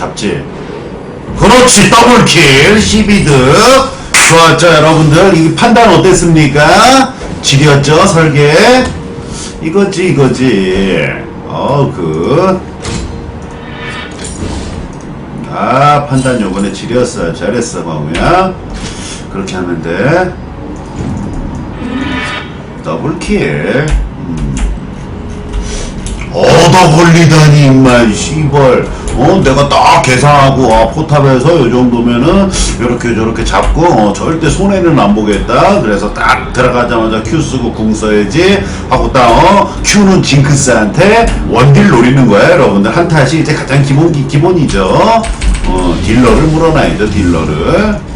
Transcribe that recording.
맞지? 그렇지 더블킬. 12득 좋았죠 여러분들? 이 판단 어땠습니까? 지렸죠 설계? 이거지 이거지. 어그. 아 판단 요번에 지렸어 잘했어 마우야. 그렇게 하면 돼. 더블킬 얻어 걸리다니 임마 씨벌. 어 내가 딱 계산하고 아 포탑에서 요 정도면은 이렇게 저렇게 잡고 어, 절대 손해는 안 보겠다. 그래서 딱 들어가자마자 큐 쓰고 궁 써야지 하고 딱 어, 큐는 징크스한테 원딜 노리는 거야 여러분들. 한타시 이제 가장 기본 기, 기본이죠. 어 딜러를 물어놔야죠 딜러를. 음.